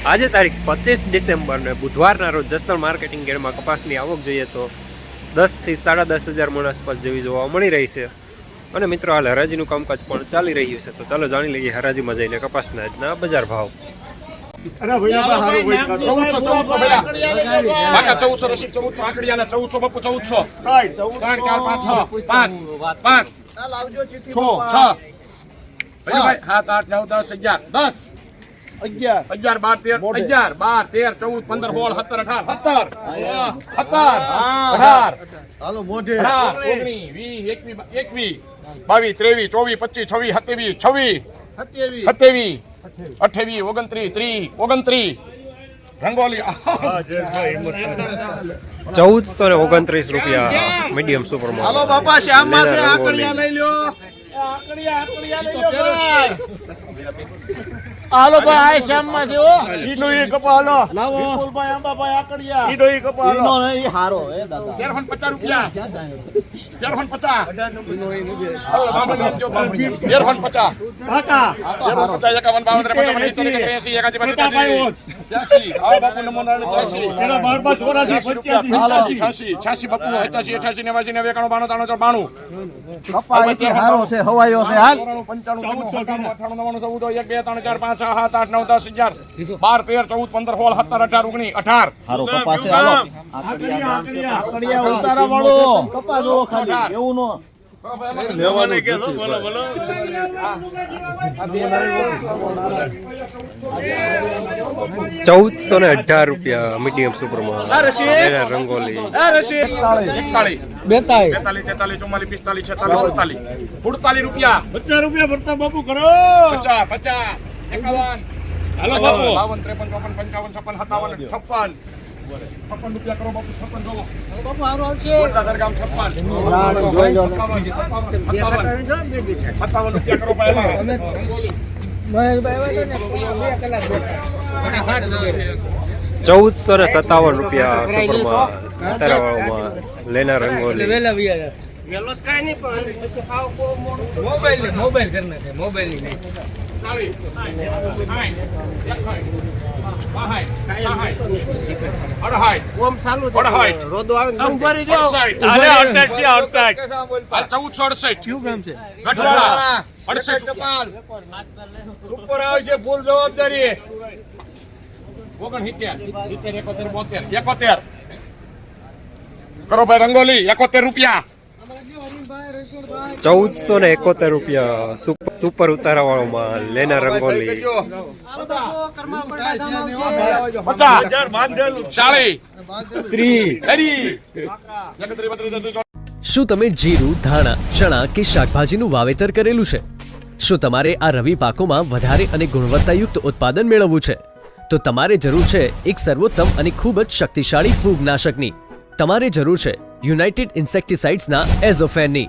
આજે તારીખ પચીસ ડિસેમ્બરને બુધવારના રોજ જસનલ માર્કેટિંગ ગેડમાં કપાસની આવક જોઈએ તો દસથી સાડા દસ હજાર મણ આસપાસ જેવી જોવા મળી રહી છે. અને મિત્રો હાલ હરાજીનું કામકાજ પણ ચાલી રહ્યું છે. તો ચાલો જાણી લઈએ હરાજીમાં જઈને કપાસના આજના બજાર ભાવ. સાત આઠ નવ દસ અગિયાર. દસ. અગિયાર. અગિયાર બાર તેર. અગિયાર બાર તેર ચૌદ પંદર સોળ સત્તર અઢાર. સત્તર. સત્તર અઢાર. હાલો મોઢે. ઓગણીસ વીસ એકવીસ એકવીસ બાવીસ ત્રેવીસ ચોવીસ પચીસ છવ્વીસ સત્યાવીસ છવ્વીસ. સત્યાવીસ. અઠ્યાવીસ ઓગણત્રીસ ત્રીસ ઓગણત્રીસ. રંગોલી. ચૌદસો ને ઓગણત્રીસ રૂપિયા મીડિયમ સુપરમાં હાલો બાપા શ્યામમાં છે આકડિયા લઈ લ્યો. હાલો ભાઈ આ શ્યામમાં છે હો. ઈડો એ કપાલો. હાલો લાવો. વિપુલભાઈ આંબાભાઈ આકડિયા. ઈડો એ કપાલો. હાલો ઈનો નહીં, હારો હે દાદા. તેર ફોન પચાસ રૂપિયા. તેર ફોન પચાસ. હાલો, બાવન આપજો, બાવન. તેર ફોન પચાસ. તેર ફોન પચાસ એકાવન બાવન ત્રેપન ચોપન એંસી એકોતેર એંસી એકાસી બાસી ત્યાસી ત્યાસી આવો બાપુ નમો નારાયણ ત્યાસી પંચ્યાસી છ્યાસી. છ્યાસી. બાપુ સત્યાસી અઠ્યાસી નેવાસી નેવું એકાણું બાણું ત્રાણું ચાર બાણું કપા એથી હારો છે હવાયો છે હાલ. પંચાણું પંચાણું અઠાણું નવાણું ચૌદ એક બે ત્રણ ચાર પાંચ છ સાત આઠ નવ દસ અગિયાર બાર તેર ચૌદ પંદર સોળ સત્તર અઢાર ઓગણી અઢાર. હારો કપા છે હાલો. આકડિયા ગામ છે. આકડિયા. ઉતારા વાળો. કપા ખાલી. એવું નો. ચૌદસો ને અઢાર રૂપિયા મીડિયમ સુપરમાં રંગોલી. બેતાલીસ તેતાલીસ ચુમ્માલીસ પિસ્તાલીસ છેતાલીસ સુડતાલીસ સુડતાલીસ રૂપિયા પચાસ રૂપિયા ભરતા બાપુ કરો. પચાસ પચાસ. એકાવન. હાલો બાપુ. બાવન ત્રેપન ચોપન પંચાવન છપ્પન સત્તાવન છપ્પન. છપ્પન રૂપિયા કરો બાપુ છપ્પન જોવો. બાપુ હારો આવશે. મોટા છપ્પન. સત્તાવન રૂપિયા કરો ચૌદસો ને સત્તાવન રૂપિયા સુપરમાં તારાવાળામાં લેના રંગોલી. વેલા વિયા મોબાઈલ ને મોબાઈલ કરી નાખે મોબાઈલ નહીં. ચાલીસ ચૌદસો અડસઠ કયું ગામ છે? ગઢવાડા અડસઠ રૂપિયા. ઉપર. આવશે ફૂલ જવાબદારી. ઓગણસિત્તેર. બોતેર. એકોતેર. કરો ભાઈ રંગોલી. એકોતેર રૂપિયા. ચૌદસો ને એકોતેર રૂપિયા સુપ- સુપર માલ લેના રંગોલી. શું તમે જીરું, ધાણા, ચણા કે શાકભાજીનું વાવેતર કરેલું છે? શું તમારે આ રવિ પાકોમાં વધારે અને ગુણવત્તાયુક્ત ઉત્પાદન મેળવવું છે? તો તમારે જરૂર છે એક સર્વોત્તમ અને ખૂબ જ શક્તિશાળી ફૂગનાશકની. તમારે જરૂર છે યુનાઇટેડ ઇન્સેક્ટિસાઇડ્સના એઝોફેનની.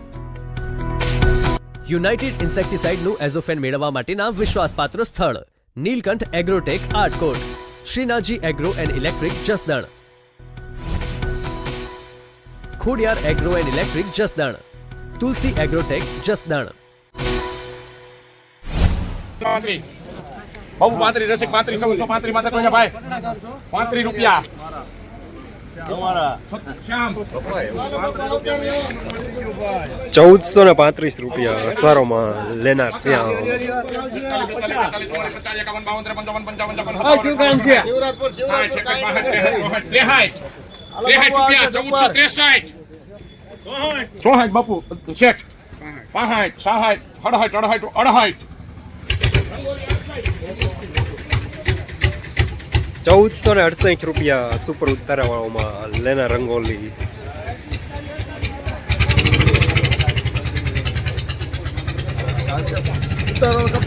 યુનાઇટેડ ઇન્સેક્ટિસાઇડનું એઝોફેન મેળવવા માટેના વિશ્વાસપાત્ર સ્થળ, Nilkanth agrotech Atkot Shrinathji agro and electric Jasdan. Khodiyar agro and electric Jasdan, Tulsi agrotech Jasdan. પાંત્રીસ બાબુ પાંત્રીસ રસિક પાંત્રીસ ચૌદસો પાંત્રીસ માથે કોઈ ભાઈ? પાંત્રીસ રૂપિયા. શ્યામ ચૌદસો ને પાંત્રીસ રૂપિયા સારોમાં લેનાર શ્યામ ચોહાઠ બાપુ ત્રેપન ચોપન સાહાઠ છપ્પન અડહાઠ શું ચૌદસો ને અડસઠ રૂપિયા સુપર ઉતારાવાળો લેના રંગોલી.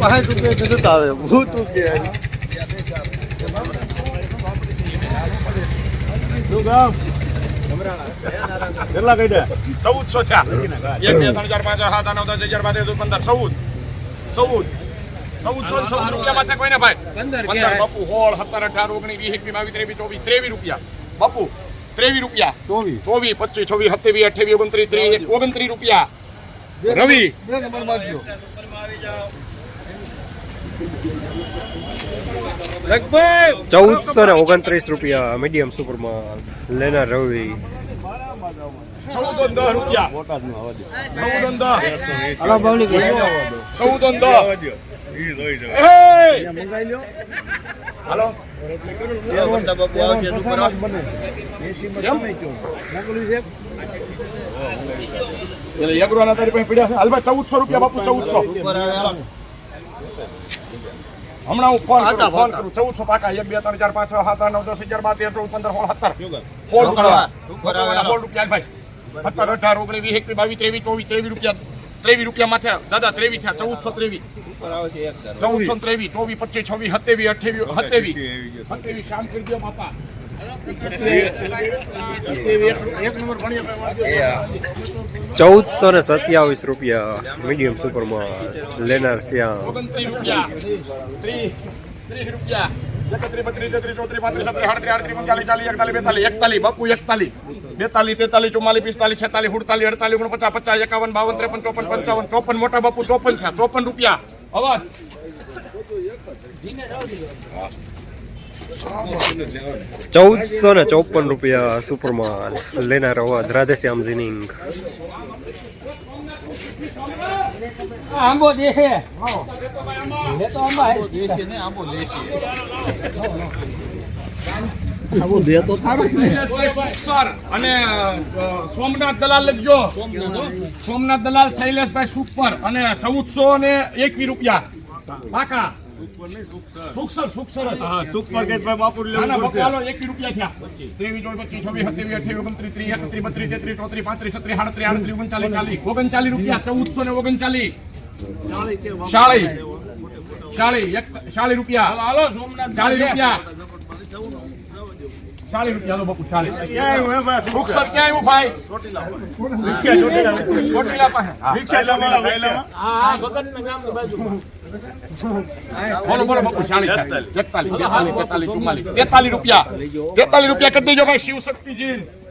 પાંચ રૂપિયા આવે હું તું ચૌદસો થયા બે, ત્રણ, ચાર, પાંચ સાત, આઠ, નવ, દસ પંદર, ચૌદ. ચૌદ. ચૌદસો ને ચૌદ રૂપિયા માં કોઈને ભાઈ? પંદર પંદર બાપુ સોળ સત્તર અઢાર ઓગણીસ વીસ એકવીસ બાવીસ ત્રેવીસ ચોવીસ ત્રેવીસ રૂપિયા. બાપુ ત્રેવીસ રૂપિયા. ચોવીસ. ચોવીસ પચીસ છવ્વીસ સત્યાવીસ અઠ્યાવીસ ઓગણત્રીસ ત્રીસ ઓગણત્રીસ રૂપિયા. રવિ. બે નંબર મારજો લગભગ ચૌદસો ને ઓગણત્રીસ રૂપિયા મીડિયમ સુપર માલ લેનાર રવિ. રૂપિયા. ચૌદ હલો! એટલે એક રૂપિયાના તારી પાસે પડ્યા છે. હાલ. ભાઈ ચૌદસો રૂપિયા બાપુ ચૌદસો હમણાં હું ફોન કરું ફોન કરું ચૌદસો પાકા એક બે ત્રણ ચાર પાંચ છ. સાત આઠ નવ દસ અગિયાર બાર તેર ચૌદ પંદર સોળ સત્તર સોળ કરવા. સોળ રૂપિયા ભાઈ સત્તર અઢાર ઓગણીસ વીસ એકવીસ બાવીસ ત્રેવીસ ચોવીસ ત્રેવીસ રૂપિયા ત્રેવીસ રૂપિયા માથે. દાદા ત્રેવીસ થયા ચૌદસો ત્રેવીસ. ચૌદસો ત્રેવીસ ચોવીસ પચીસ છવ્વીસ સત્યાવીસ અઠ્યાવીસ સત્યાવીસ. સત્યાવીસ. કામ કરી દો ભણીએ ચૌદસો ને સત્યાવીસ રૂપિયા મીડિયમ સુપર માલ લેનાર શ્યામ. રૂપિયા. ત્રીસ રૂપિયા. એકત્રીસ, બત્રીસ, તેત્રીસ, ચોત્રીસ, પાંત્રીસ છત્રીસ આડત્રીસ આડત્રીસ પંચાલીસ ચાલીસ, એકતાલીસ, બેતાલીસ પચાસ, એકાવન, બાવન ચોપન, પંચાવન, ચોપન, મોટા બાપુ, ચોપન ચોપન રૂપિયા. ચૌદસો ને ચોપન રૂપિયા સુપર માલ લેનાર અવાજ રાધેશ્યામ જીનિંગ આંબો દે હે લે તો અને સોમનાથ દલાલ લખજો. સોમનાથ દલાલ શૈલેષભાઈ સુપર અને ચૌદસો ને એકવી રૂપિયા. પાકા. સુખસર. સુખસર ભાઈ બાપુ હાલો, એકવી રૂપિયા થયા. ત્રેવીસ ચોવીસ પચીસ છવ્વીસ સત્યાવીસ અઠ્યાવીસ ઓગણત્રીસ ત્રીસ એકત્રીસ બત્રીસ તેત્રીસ ચોત્રીસ પાંત્રીસ છત્રીસ આડત્રીસ આડત્રીસ ઓગણચાલીસ ચાલીસ ઓગણચાલીસ રૂપિયા. ચૌદસો ને ઓગણચાલીસ. ચાલીસ. ચાલીસ એક ચાલીસ રૂપિયા. હાલો રૂપિયા. ચાલી રૂપિયા હાલો બાપુ ચાલીસ. સુખસર ક્યાં આવ્યું ભાઈ ચોટીલા. પાસે. હા. હા હા ભગત ગામ બાજુ. બોલો બોલો બાપુ ચાલીસ એકતાલીસ તેતાલીસ. તેતાલીસ રૂપિયા. તેતાલીસ રૂપિયા કરી દેજો ભાઈ શિવ શક્તિજી રખડ્યા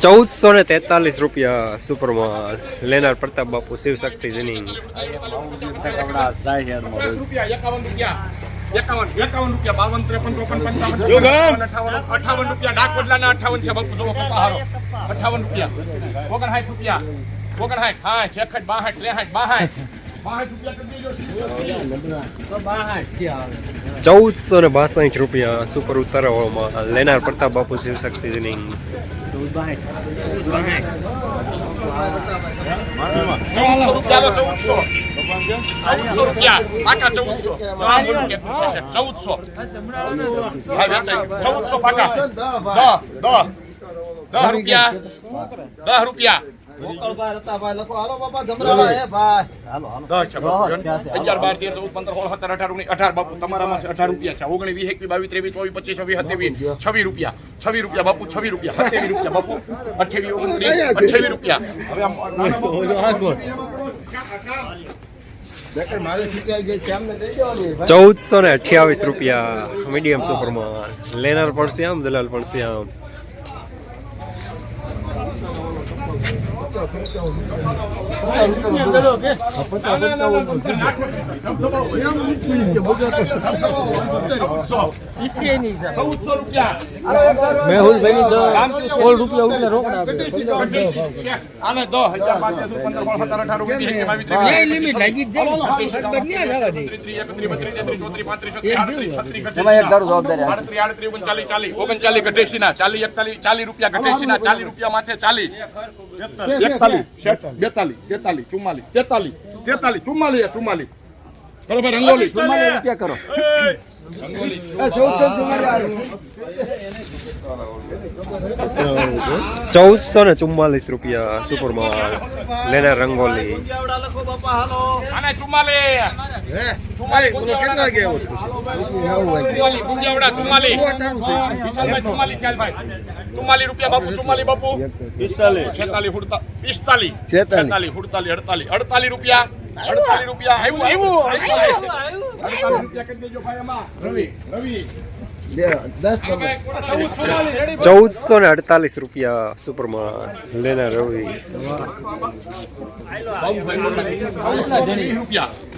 ચૌદસો ને તેતાલીસ રૂપિયા સુપર માલ લેનાર પ્રતાપ બાપુ શિવ શક્તિ રૂપિયા ઓગણસાઠ રૂપિયા. ઓગણસાઠ સાઠ એકસઠ બાસઠ ત્રેસઠ બાસઠ શિવ. ચૌદસો ને બાસઠ રૂપિયા સુપર ઉતારવામાં લેનાર પ્રતાપ બાપુ શિવશક્તિ જીનિંગ ચૌદસો રૂપિયા દસ રૂપિયા. ગોપાલભાઈ રતાભાઈ લખો. હાલો બાપા જમરાવા હે ભાઈ. હાલો હાલો. દસ છે બાપુ. અગિયાર બાર તેર ચૌદ પંદર સોળ સત્તર અઢાર ઓગણીસ અઢાર બાપુ તમારામાં છે અઢાર રૂપિયા છે. રૂપિયા. બાપુ છવ્વીસ રૂપિયા સત્યાવીસ રૂપિયા બાપુ. અઠ્યાવીસ ઓગણત્રીસ અઠ્યાવીસ રૂપિયા. હવે આમ ચૌદસો ને અઠ્યાવીસ રૂપિયા મીડિયમ સુપર લેનર લેનાર પણ શ્યામ દલાલ પણ શ્યામ ચૌદસો રૂપિયા મેહુલભાઈ સોળ રૂપિયા ઉપર રોકડા આને દો હજાર ચાલી રૂપિયા ચાલી રૂપિયા ચાલી બેતાલીસ ચુમ્માલીસ તેતાલીસ તેતાલીસ ચુમ્માલીસ ચુમ્માલીસ કરો ભાઈ રંગોલી. ચૌદસો ને ચુમ્માલીસ રૂપિયા સુપરમાં લેના રંગોલી. રૂપિયા પિસ્તાલીસ. રૂપિયા. અડતાલીસ રૂપિયા આવ્યું આવ્યું અડતાલીસ રૂપિયા કરી દેજો ભાઈ એમાં રવિ રવિ ચૌદસો ને અડતાલીસ રૂપિયા સુપરમાં લેના રવિ.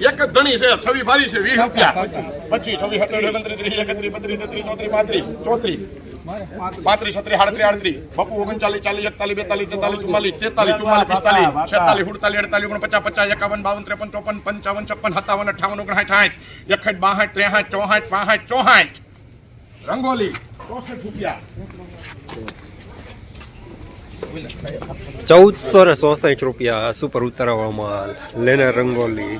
એક જ ધણી છે છવી ભારી છે વીસ રૂપિયા. પચીસ છવ્વીસ સત્તર ઓગણત્રીસ ત્રીસ એકત્રીસ બત્રીસ તેત્રીસ ચોત્રીસ પાંત્રીસ ચોત્રીસ. પાંત્રીસ. છત્રીસ આડત્રીસ આડત્રીસ. બપુ ઓગણચાલીસ ચાલીસ એકતાલીસ બેતાલીસ તેતાલીસ ચુમ્માલીસ તેતાલીસ ચુમ્માલીસ પિસ્તાલીસ છેતાલીસ ઉડતાલીસ અડતાલીસ ઓગણપચાસ પચાસ એકાવન બાવન ત્રેપન ચોપન પંચાવન છપ્પન સત્તાવન અઠાવન ઓગણસાઠ સાઠ એકસઠ બાસઠ ત્રેસઠ ચોસઠ પાસઠ ચોસઠ. રંગોલી ચોસઠ રૂપિયા. ચૌદસો ને ચોસઠ રૂપિયા સુપર ઉતારવામાં લેને રંગોલી.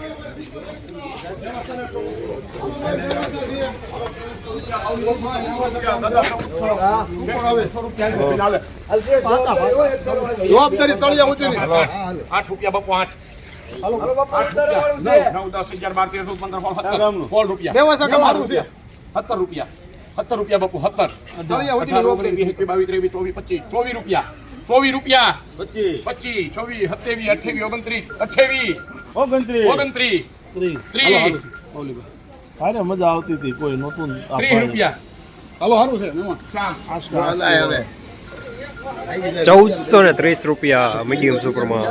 જવાબદારી તળિયા ઉતરી આઠ રૂપિયા બપુ આઠ અગિયાર બાર પંદર સોળ રૂપિયા વ્યવસ્થા તમારું છે સત્તર રૂપિયા સત્તર રૂપિયા બપુ સત્તર બાવીસ ત્રેવીસ ચોવીસ પચીસ ચોવીસ રૂપિયા ચોવીસ રૂપિયા પચીસ છવ્વીસ સત્યાવીસ અઠ્યાવીસ ઓગણત્રીસ અઠ્યાવીસ ઓગણત્રીસ ત્રીસ અરે મજા આવતી હતી કોઈ નતું ત્રીસ રૂપિયા. હાલો સારું. છે ચૌદસો ને ત્રીસ રૂપિયા મીડિયમ સુપરમાં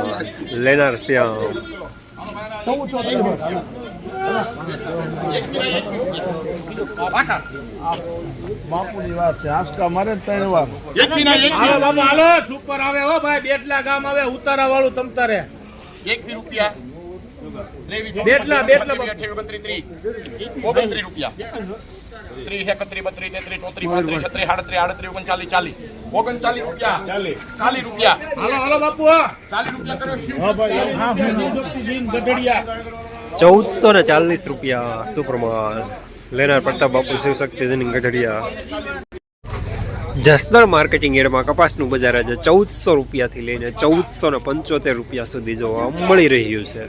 લેનાર શ્યામ. બાપુની વાત છે. આંસકા મારે ત્રણ વાર. હાલો એકવી હાલો. સુપર આવે હો ભાઈ. બેટલા ગામ આવે ઉતારા વાળું તમ એક રૂપિયા બેટલા, બેટલા. ઓગણત્રીસ ત્રીસ રૂપિયા. ત્રીસ એકત્રીસ બત્રીસ તેત્રીસ ચોત્રીસ પાંત્રીસ છત્રીસ આડત્રીસ આડત્રીસ ઓગણચાલીસ ચાલીસ. ઓગણચાલીસ રૂપિયા. ચાલીસ. રૂપિયા. હાલો હાલો બાપુ ચાલીસ રૂપિયા કરો શિવ હા ભાઈ હા શક્તિજીન ગઢડિયા. ચૌદસો ને ચાલીસ રૂપિયા સુપરમાં લેનાર પ્રતાપ બાપુ શિવશક્તિજની ગઢડિયા. જસદણ માર્કેટિંગ એડમાં કપાસનું બજાર આજે ચૌદસો રૂપિયાથી લઈને ચૌદસો ને પંચોતેર રૂપિયા સુધી જોવા મળી રહ્યું છે.